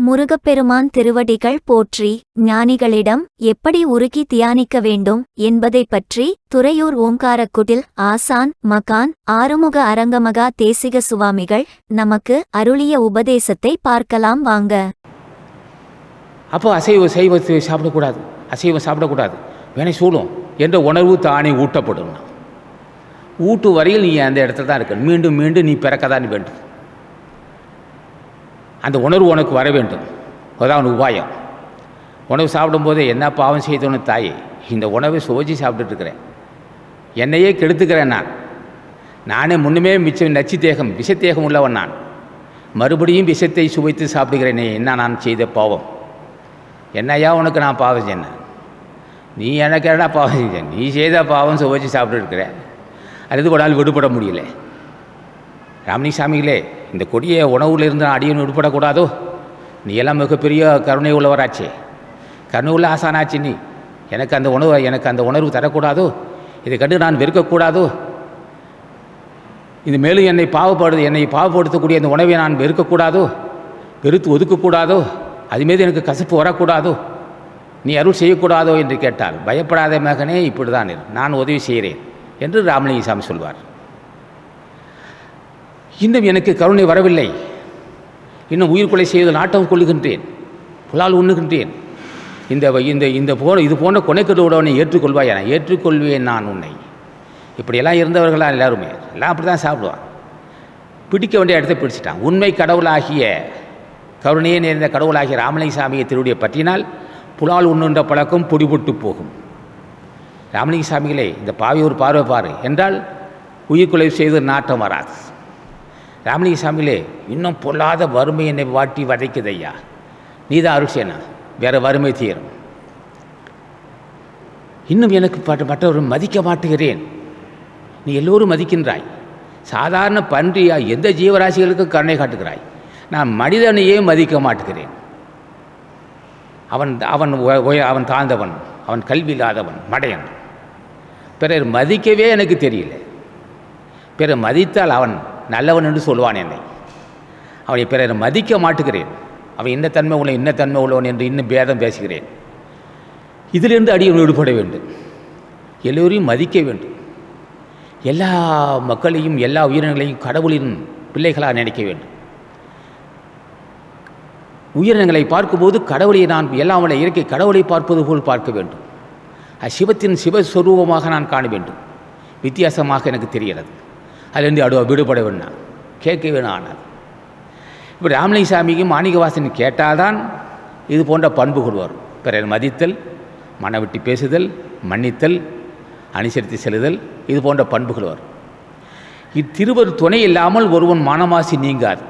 முருகப்பெருமான் திருவடிகள் போற்றி ஞானிகளிடம் எப்படி உருகி தியானிக்க வேண்டும் என்பதைப் பற்றி துறையூர் ஓங்காரக்குடில் ஆசான் மகான் ஆறுமுக அரங்கமகா தேசிக சுவாமிகள் நமக்கு அருளிய உபதேசத்தை பார்க்கலாம் வாங்க. அப்போ அசைவ சைவத்து சாப்பிடக்கூடாது. அசைவம் சாப்பிடக்கூடாது. வேணை சூழும் என்ற உணர்வு தானே ஊட்டப்படும். ஊட்டு வரையில் நீ அந்த இடத்துல தான் இருக்க மீண்டும் மீண்டும் நீ பிறக்க தான் வேண்டும். அந்த உணர்வு உனக்கு வர வேண்டும். அதான் உபாயம். உணவு சாப்பிடும்போதே என்ன பாவம் செய்தோன்னு தாயே இந்த உணவை சுவைச்சி சாப்பிட்டுட்டுருக்கிறேன் என்னையே கெடுத்துக்கிறேன் நான். நானே முன்னுமே மிச்சம் நச்சு தேகம் விஷத்தேகம் உள்ளவன் நான். மறுபடியும் விஷத்தை சுவைத்து சாப்பிடுகிறேனே என்ன நான் செய்த பாவம்? என்னையா உனக்கு நான் பாவம் செஞ்சேன் நீ எனக்கு என்னடா பாவம் செஞ்சேன் நீ செய்த பாவம் சுவைச்சு சாப்பிட்டுருக்கிற அது ஒரு நாள் விடுபட முடியல. ராமணி சாமிகளே இந்த கொடிய உணவுலேருந்து நான் அடியன் விடுபடக்கூடாதோ நீ எல்லாம் மிகப்பெரிய கருணை உள்ளவராச்சே. கருணை உள்ள ஆசானாச்சு நீ. எனக்கு அந்த உணவு எனக்கு அந்த உணர்வு தரக்கூடாதோ? இதை கண்டு நான் வெறுக்கக்கூடாதோ? இது மேலும் என்னை பாவப்படுது என்னை பாவப்படுத்தக்கூடிய அந்த உணவை நான் வெறுக்கக்கூடாதோ? வெறுத்து ஒதுக்கக்கூடாதோ? அது மீது எனக்கு கசப்பு வரக்கூடாதோ? நீ அருள் செய்யக்கூடாதோ என்று கேட்டால் பயப்படாத மகனே இப்படி தான் நான் உதவி செய்கிறேன் என்று ராமலிங்க சாமி சொல்வார். இன்னும் எனக்கு கருணை வரவில்லை. இன்னும் உயிர் கொலை செய்து நாட்டம் கொள்ளுகின்றேன். புலால் உண்ணுகின்றேன். இந்த இந்த இந்த போன இது போன்ற கொனைக்கட்டுடனை ஏற்றுக்கொள்வாய் என ஏற்றுக்கொள்வேன் நான் உன்னை. இப்படியெல்லாம் இருந்தவர்களா எல்லாருமே? எல்லாம் அப்படி தான் சாப்பிடுவான். பிடிக்க வேண்டிய இடத்த பிடிச்சிட்டான். உண்மை கடவுளாகிய கருணையே நேர்ந்த கடவுளாகிய ராமலிங்க சாமியை திருடைய பற்றினால் புலால் உண்ணுன்ற பழக்கம் பொடிபொட்டு போகும். ராமலிங்க சாமிகளே இந்த பாவி ஒரு பார்வை பாரு. என்றால் உயிர்கொலை செய்து நாட்டம் வராது. ராமலிங்க சாமிகளே இன்னும் பொல்லாத வறுமை என்னை வாட்டி வதைக்குதையா? நீ தான் அருட்சேனா வேற வறுமை தீரும். இன்னும் எனக்கு பட்ட மற்றவர்கள் மதிக்க மாட்டுகிறேன். நீ எல்லோரும் மதிக்கின்றாய். சாதாரண பன்றியா எந்த ஜீவராசிகளுக்கும் கருணை காட்டுகிறாய்? நான் மனிதனையே மதிக்க மாட்டுகிறேன். அவன் அவன் அவன் தாழ்ந்தவன் அவன் கல்வி இல்லாதவன் மடையன். பிறர் மதிக்கவே எனக்கு தெரியல. பிறர் மதித்தால் அவன் நல்லவன் என்று சொல்வான் என்னை. அவனை பிறர் மதிக்க மாட்டுகிறேன். அவன் என்ன தன்மை உள்ள என்ன தன்மை உள்ளவன் என்று இன்னும் பேதம் பேசுகிறேன். இதிலிருந்து அடியோடு விடுபட வேண்டும். எல்லோரையும் மதிக்க வேண்டும். எல்லா மக்களையும் எல்லா உயிரினங்களையும் கடவுளின் பிள்ளைகளாக நினைக்க வேண்டும். உயிரினங்களை பார்க்கும்போது கடவுளை நான் எல்லாம் வல்ல இயற்கை கடவுளை பார்ப்பது போல் பார்க்க வேண்டும். அது சிவத்தின் சிவஸ்வரூபமாக நான் காண வேண்டும். வித்தியாசமாக எனக்கு தெரிகிறது. அதுலேருந்து அடுவா விடுபட வேண்டாம் கேட்க வேணும் ஆனால். இப்போ ராமலிங்க சாமிக்கும் மாணிகவாசன் கேட்டால்தான் இது போன்ற பண்புகள் வரும் பிறர் மதித்தல் மனவிட்டு பேசுதல் மன்னித்தல் அனுசரித்து செல்லுதல் இது போன்ற பண்புகள் வரும். இத்திருவர் துணை இல்லாமல் ஒருவன் மனமாசி நீங்காது.